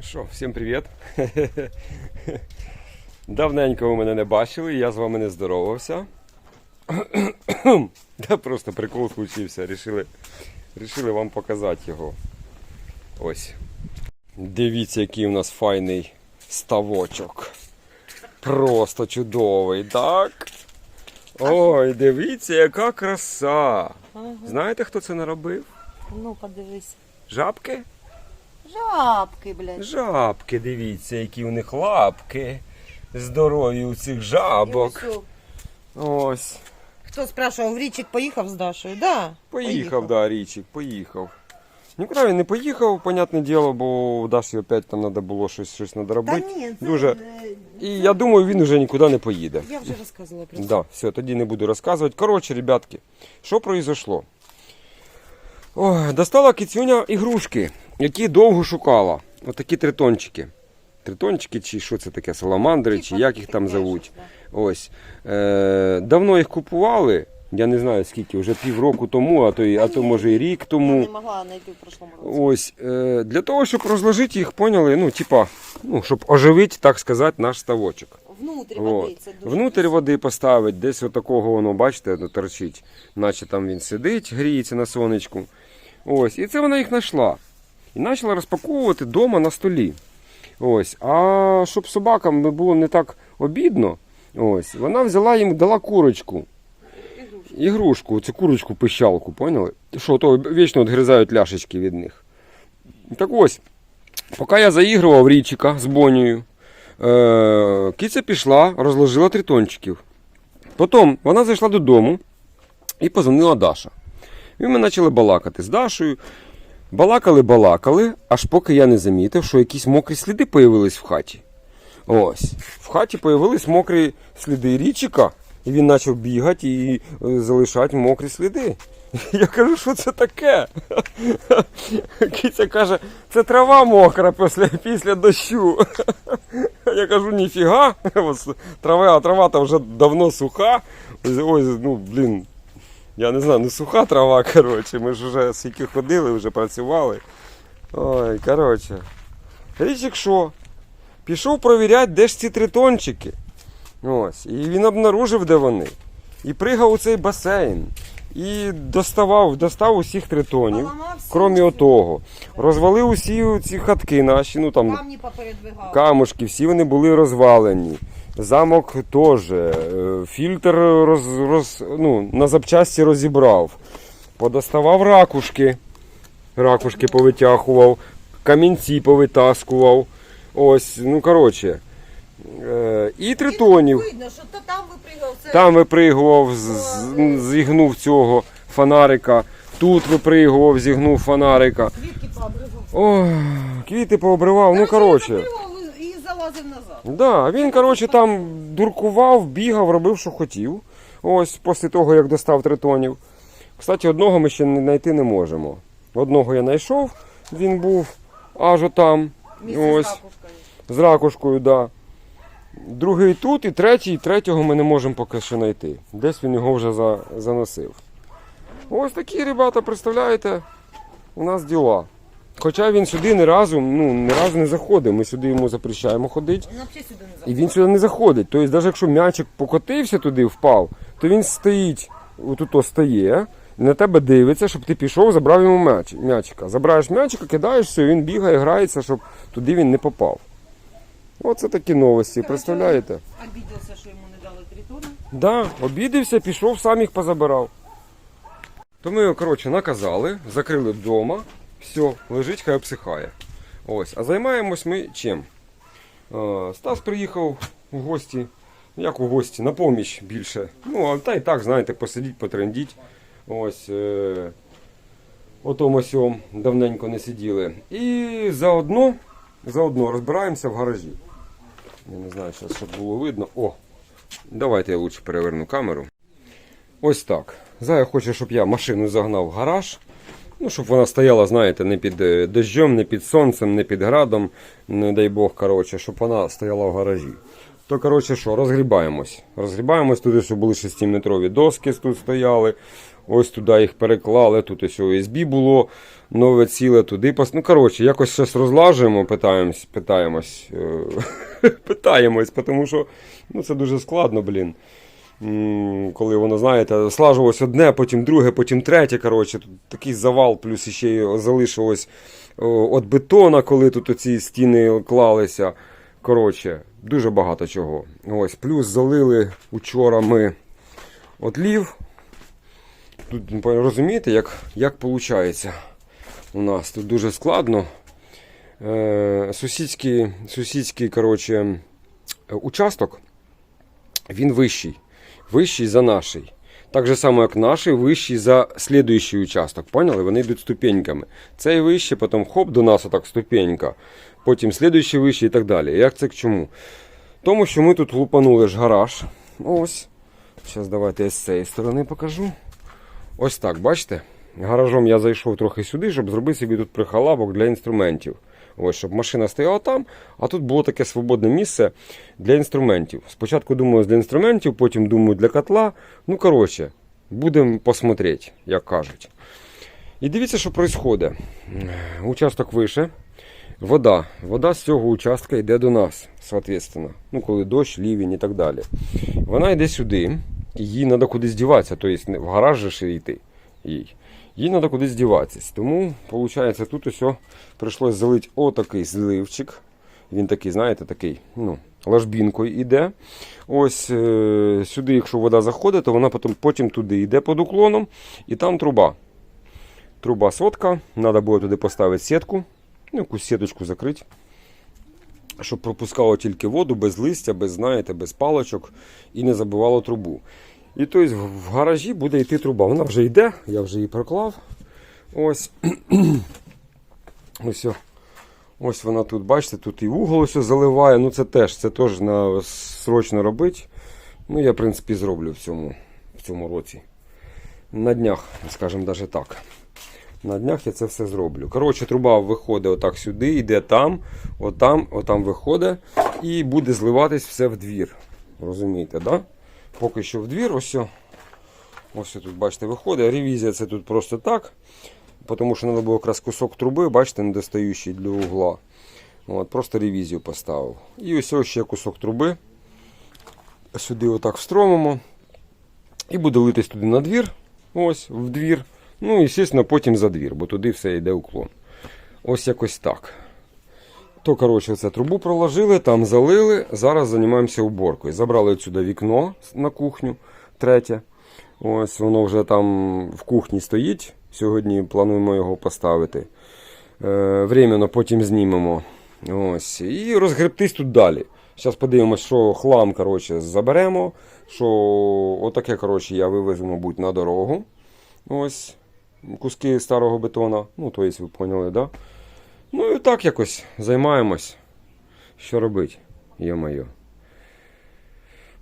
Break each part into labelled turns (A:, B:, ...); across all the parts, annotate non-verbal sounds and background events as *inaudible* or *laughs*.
A: Що, всім привіт. Давненько ви мене не бачили, я з вами не здоровався. Та просто прикол случився. Рішили, рішили вам показати його. Ось. Дивіться, який у нас файний ставочок. Просто чудовий, так? Ой, дивіться, яка краса. Знаєте, хто це наробив?
B: Ну, подивись.
A: Жабки?
B: Жабки, блядь.
A: Жабки, дивіться, які у них лапки. Здорові у цих жабок.
B: Ось. Хто спрашивав, в річик поїхав з Дашою? Да.
A: Поїхав, да, річик, поїхав. Нікуди він не поїхав, понятне діло, бо у Даші опять там треба було щось, щось надо
B: Та ні, це,
A: Дуже. І я думаю, він вже нікуди не поїде.
B: Я вже розказувала про це.
A: Да, все, тоді не буду розказувати. Коротше, ребятки, що произошло? Ой, достала кицюня ігрушки, які довго шукала. Отакі тритончики. Тритончики, чи що це таке, саламандри, чи як їх там зовуть. Ось. Е, давно їх купували. Я не знаю скільки, вже півроку тому, а то, а то може і рік
B: Я
A: тому.
B: не могла знайти в прошлому році.
A: Ось е, для того, щоб розложити їх, поняли, ну, типа, ну, щоб оживити, так сказати, наш ставочок.
B: Внутрі води
A: От.
B: це дуже.
A: Внутрі води поставить, десь отакого воно, бачите, торчить, наче там він сидить, гріється на сонечку. Ось, і це вона їх знайшла. І почала розпаковувати вдома на столі. Ось. А щоб собакам було не так обідно, ось, вона взяла їм, дала курочку. Ігрушку, цю курочку пищалку, поняли? Що то вічно відгризають ляшечки від них. Так ось, поки я заігрував річика з Бонією, е- киця пішла, розложила тритончиків. Потім вона зайшла додому і позвонила Даша. І ми почали балакати з Дашою. Балакали, балакали, аж поки я не замітив, що якісь мокрі сліди появились в хаті. Ось. В хаті появились мокрі сліди річика, і він почав бігати і е, залишати мокрі сліди. *laughs* Я кажу, що це таке? *laughs* Киця каже, це трава мокра після, після дощу. *laughs* Я кажу, ніфіга, трава, а трава там вже давно суха. Ось, ну, блін, я не знаю, ну суха трава, *laughs* коротше. Ми ж вже скільки ходили, вже працювали. Ой, коротше. Річик що? Пішов провіряти, де ж ці тритончики. Ось. І він обнаружив, де вони. І пригав у цей басейн. І доставав, достав усіх тритонів, крім
B: усі.
A: отого. Розвалив усі ці хатки наші, ну там камушки, всі вони були розвалені. Замок теж. е, Фільтр роз, роз, ну, на запчасті розібрав. Подоставав ракушки. Ракушки повитягував, камінці повитаскував. Ось, ну коротше. Е, І тритонів.
B: Видно, що то там випригав. Це
A: Там випригував, з- зігнув цього фонарика. Тут випригував, зігнув фонарика.
B: звідки пообригав.
A: Ой, квіти пообривав, ну коротше.
B: Залазив назад.
A: Да, він, коротше, там дуркував, бігав, робив, що хотів. Ось після того, як достав тритонів. Кстати, одного ми ще не знайти не можемо. Одного я знайшов, він був аж отам.
B: Місце
A: Ось.
B: з ракушкою.
A: З ракушкою, да. Другий тут і третій, третього ми не можемо поки що знайти. Десь він його вже за, заносив. Ось такі, ребята, представляєте, у нас діла. Хоча він сюди ні разу, ну, ні разу не заходив. Ми сюди йому запрещаємо ходити.
B: Він взагалі сюди не
A: І він сюди не заходить. Тобто, навіть якщо м'ячик покотився туди, впав, то він стоїть, отут стає, на тебе дивиться, щоб ти пішов, забрав йому м'яч, м'ячика. Забираєш м'ячика, кидаєш все, він бігає, грається, щоб туди він не попав. Оце такі новості, представляєте?
B: Обідався, що йому не дали тритони.
A: Да, обідався, пішов, сам їх позабирав. То ми його, коротше, наказали, закрили вдома, все, лежить, хай обсихає. Ось, а займаємось ми чим? Е, Стас приїхав у гості, як у гості, на поміч більше. Ну, а та й так, знаєте, посидіть, потрендіть. Ось. Е, Отом осьом давненько не сиділи. І заодно, заодно розбираємося в гаражі. Я не знаю, зараз, щоб було видно. О! Давайте я лучше переверну камеру. Ось так. Зая хоче, щоб я машину загнав в гараж. Ну, щоб вона стояла, знаєте, не під е, дощом, не під сонцем, не під градом, не дай Бог, коротше, щоб вона стояла в гаражі. То, коротше, що, розгрібаємось. Розгрібаємось туди, щоб були 6-метрові доски тут стояли. Ось туди їх переклали. Тут ось ОСБ було нове ціле, туди. Ну, коротше, якось щось розлажуємо, питаємось, питаємось, е, *laughs* питаємось, тому що ну, це дуже складно, блін. Коли воно, знаєте, слажувалось одне, потім друге, потім третє. Коротше, тут такий завал, плюс ще й залишилось від бетона, коли тут оці стіни клалися. Коротше, дуже багато чого. Ось, плюс залили учора ми отлів. Тут ну, розумієте, як, як виходить у нас. Тут дуже складно. Е, сусідський, сусідський коротше, е, участок, він вищий. Вищий за наший. Так же само, як наший, вищий за слідуючий участок. Поняли? Вони йдуть ступеньками. Цей вищий, потім хоп, до нас отак ступенька. Потім слідуючий вищий і так далі. Як це к чому? Тому що ми тут лупанули ж гараж. Ось. Зараз давайте я з цієї сторони покажу. Ось так, бачите? Гаражом я зайшов трохи сюди, щоб зробити собі тут прихалабок для інструментів. Ось, щоб машина стояла там, а тут було таке свободне місце для інструментів. Спочатку думаю для інструментів, потім думаю для котла. Ну, коротше, будемо посмотрети, як кажуть. І дивіться, що відбувається. Участок вище. Вода. Вода з цього участка йде до нас, соответственно. Ну, коли дощ, лівень і так далі. Вона йде сюди, їй треба кудись діватися, тобто в гараж же йти їй. Їй треба кудись діватися. Тому, виходить, тут ось прийшлось залити отакий зливчик. Він такий, знаєте, такий, ну, ложбінкою йде. Ось е, сюди, якщо вода заходить, то вона потім, потім туди йде під уклоном, і там труба. Труба сотка. Треба було туди поставити сітку, ну, якусь сіточку закрити. Щоб пропускало тільки воду без листя, без, знаєте, без палочок і не забивало трубу. І тобто в гаражі буде йти труба. Вона вже йде, я вже її проклав. Ось. Ось. Ось вона тут, бачите, тут і вугол ось заливає. Ну це теж це теж на срочно робити. Ну, я, в принципі, зроблю в цьому, в цьому році. На днях, скажімо, навіть так. На днях я це все зроблю. Коротше, труба виходить отак сюди, йде там, отам, отам виходить і буде зливатись все в двір. Розумієте, да? Поки що в двір, ось. Ось тут, бачите, виходить. Ревізія це тут просто так. Тому що треба було якраз кусок труби, бачите, недостаючий для угла. От, просто ревізію поставив. І ось ось ще кусок труби. Сюди отак встромимо. І буде литись туди на двір. Ось, в двір. Ну і, звісно, потім за двір, бо туди все йде уклон. Ось якось так. То, коротше, це трубу проложили, там залили. Зараз займаємося уборкою. Забрали сюди вікно на кухню, третє. Ось воно вже там в кухні стоїть. Сьогодні плануємо його поставити. Е, временно потім знімемо. Ось. І розгребтись тут далі. Зараз подивимося, що хлам коротше, заберемо. Що отаке коротше, я вивезу, мабуть, на дорогу. Ось. Куски старого бетона. Ну, то є, ви поняли, да? Ну і так якось займаємось. Що робити, йо-моє.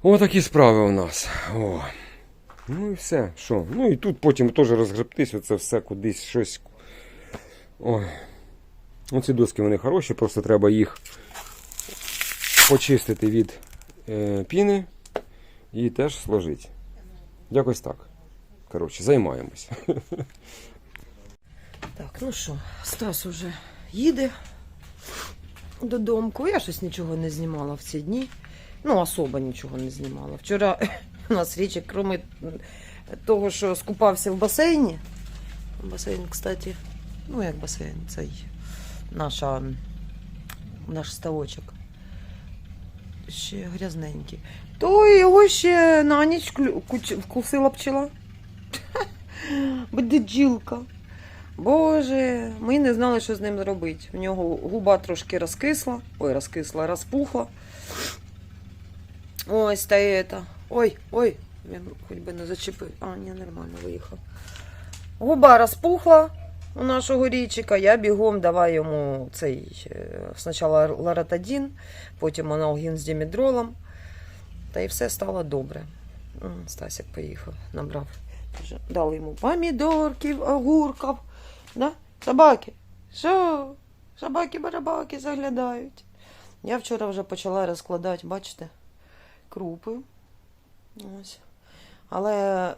A: Отакі справи у нас. О. Ну і все. Що? Ну і тут потім теж розгребтись, оце все кудись щось. Ой. Оці доски вони хороші, просто треба їх почистити від е, піни і теж сложити. Якось так. Коротше, займаємось. *laughs*
B: Так, ну що, Стас уже їде додому. Я щось нічого не знімала в ці дні. Ну, особо нічого не знімала. Вчора *laughs* у нас річі, крім того, що скупався в басейні. Басейн, кстати, ну як басейн, цей наша, наш ставочок. Ще грязненький. То його ще на ніч вкусила пчела. *laughs* Бдиджилка. Боже, ми не знали, що з ним зробити. У нього губа трошки розкисла. Ой, розкисла, розпухла. Ось та это. Ой, ой, він хоч би не зачепив. А, ні, нормально виїхав. Губа розпухла у нашого річика. Я бігом давай йому цей е, спочатку ларатадін, потім аналгін з дімедролом. Та й все стало добре. Стасик поїхав, набрав. Дали йому помідорків, огурків. Да? Собаки. Що? Собаки-барабаки заглядають. Я вчора вже почала розкладати, бачите, крупи. Ось. Але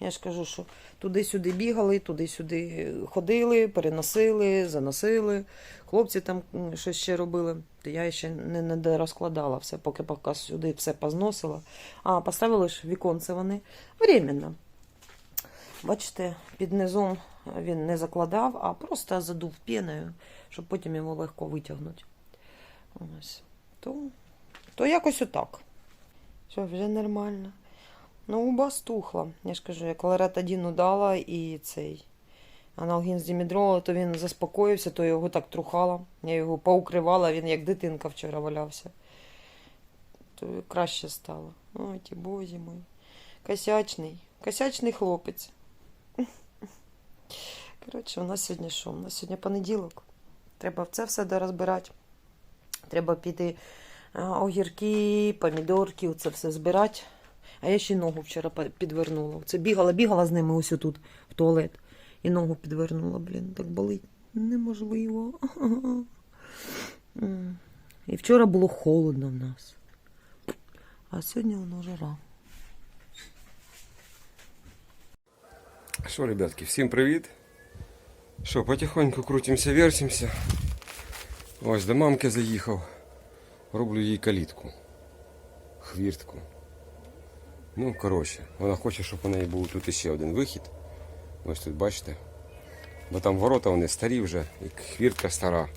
B: Я ж кажу, що туди-сюди бігали, туди-сюди ходили, переносили, заносили. Хлопці там щось ще робили. То я ще не, не дорозкладала все, поки поки сюди все позносила. А, поставили ж віконце вони временно. Бачите, під низом він не закладав, а просто задув піною, щоб потім його легко витягнути. Ось. То, то якось отак. Все, вже нормально. Ну, уба стухла. Я ж кажу, я кларетадіну дала і цей аналгін з дімідрола, то він заспокоївся, то його так трухала. Я його поукривала, він як дитинка вчора валявся. То краще стало. Ой, ті бозі мой. Косячний. Косячний хлопець. Коротше, у нас сьогодні що? У нас сьогодні понеділок. Треба це все дорозбирати. Треба піти огірки, помідорки, це все збирати. А я ще ногу вчора підвернула. Це бігала, бігала з ними ось тут в туалет. І ногу підвернула, блін, так болить. Неможливо. І вчора було холодно в нас. А сьогодні воно жара.
A: Що, ребятки, всім привіт. Що, потихоньку крутимося, вертимося. Ось до мамки заїхав. Роблю їй калітку. Хвіртку. Ну, коротше, вона хоче, щоб у неї був тут іще один вихід. Ось тут бачите. Бо там ворота вони старі вже, і хвіртка стара.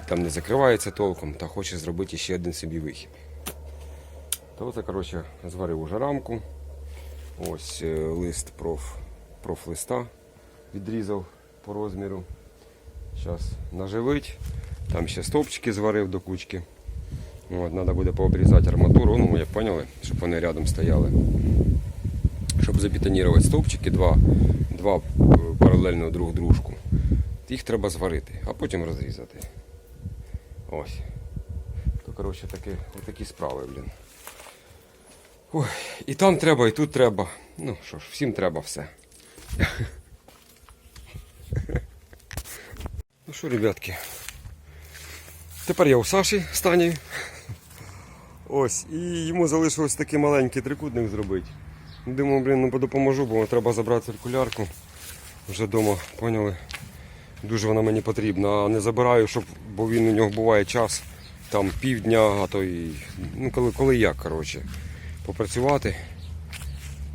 A: І там не закривається толком, та хоче зробити ще один собі вихід. То це, коротше, зварив уже рамку. Ось е, лист проф, профлиста відрізав по розміру. Зараз наживить. Там ще стовпчики зварив до кучки. От, треба буде пообрізати арматуру, ну, як поняли, щоб вони рядом стояли. Щоб забетонувати стовпчики, два, два е, паралельно друг дружку. Їх треба зварити, а потім розрізати. Ось. То, коротше, такі, отакі справи, блін. Ой, і там треба, і тут треба. Ну що ж, всім треба все. *laughs* Ну що, ребятки. Тепер я у Саші стані. Ось, і йому залишилось такий маленький трикутник зробити. Думаю, блін, ну допоможу, бо треба забрати циркулярку. Вже вдома, поняли? Дуже вона мені потрібна. А не забираю, щоб, бо він у нього буває час там півдня, а то і. Ну, коли, коли як, коротше попрацювати.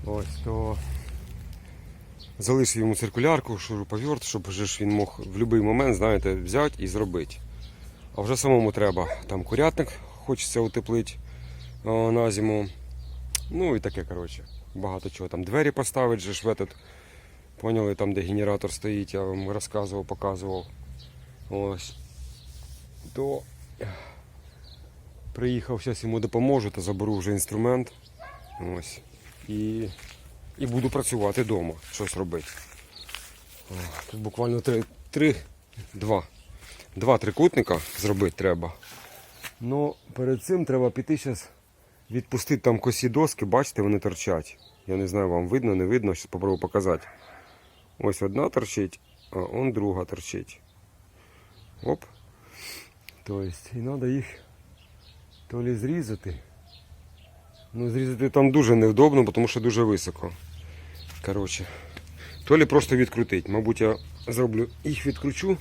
A: Ось то залишив йому циркулярку, шуруповерт, щоб ж він мог в будь-який момент, знаєте, взяти і зробити. А вже самому треба. Там курятник хочеться утеплити на зиму. Ну і таке, коротше. Багато чого. Там двері поставити же ж в этот. Поняли, там де генератор стоїть, я вам розказував, показував. Ось. То Приїхав, зараз йому допоможу та заберу вже інструмент. Ось. І, і буду працювати вдома, щось робити. Тут буквально три, три два. Два трикутника зробити треба. Ну, перед цим треба піти зараз відпустити там косі доски, бачите, вони торчать. Я не знаю, вам видно, не видно, зараз спробую показати. Ось одна торчить, а он друга торчить. Оп. Тобто, і треба їх то лі зрізати. Ну, зрізати там дуже невдобно, тому що дуже високо. Коротше. То лі просто відкрутити. Мабуть, я зроблю їх відкручу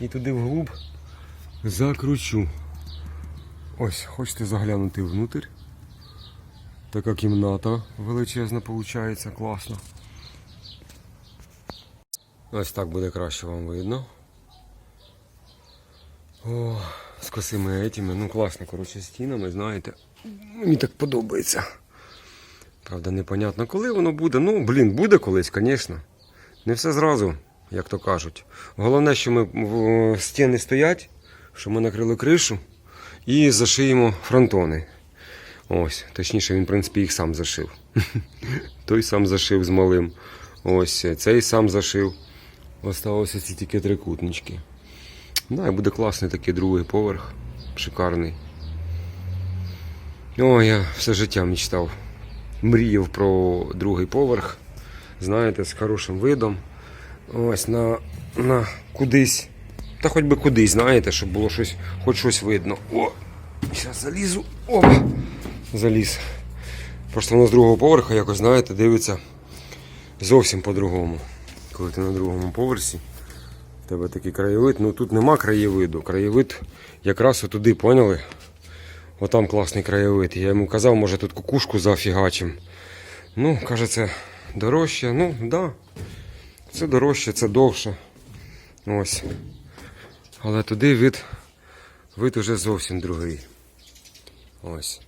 A: і туди вглуб закручу. Ось, хочете заглянути внутрь. Така кімната величезна виходить, класно. Ось так буде краще вам видно. О, косими етіми. Ну класно, коротше, стінами, знаєте. Мені так подобається. Правда, непонятно, коли воно буде. Ну, блін, буде колись, звісно. Не все зразу, як то кажуть. Головне, що ми стіни стоять, що ми накрили кришу і зашиємо фронтони. Ось, точніше, він, в принципі, їх сам зашив. *laughs* Той сам зашив з малим. Ось, цей сам зашив. Осталося ці тільки трикутнички. Да, і буде класний такий другий поверх. Шикарний. О, я все життя мечтав. Мріяв про другий поверх. Знаєте, з хорошим видом. Ось на, на кудись. Та хоч би кудись, знаєте, щоб було щось, хоч щось видно. О! Зараз залізу. Опа! Заліз. Просто воно з другого поверха якось, знаєте, дивиться. зовсім по-другому. Коли ти на другому поверсі, тебе такий краєвид. Ну тут нема краєвиду. Краєвид якраз отуди, поняли? Отам класний краєвид. Я йому казав, може тут кукушку зафігачим. Ну, каже, це дорожче. Ну, так. Да. Це дорожче, це довше. Ось. Але туди вид, вид уже зовсім другий. Ось.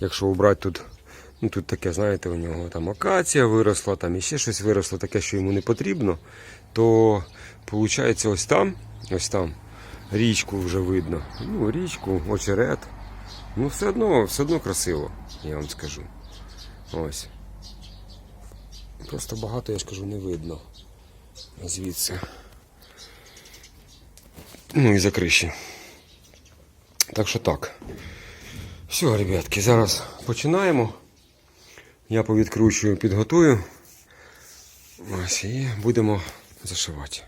A: Якщо убрати тут, ну тут таке, знаєте, у нього там акація виросла, там іще щось виросло, таке, що йому не потрібно, то виходить ось там, ось там, річку вже видно. Ну, річку, очерет. Ну, все одно, все одно красиво, я вам скажу. Ось. Просто багато, я ж кажу, не видно. Звідси. Ну і за криші. Так що так. Все, ребятки, зараз починаємо. Я повідкручую, підготую. Ось і будемо зашивати.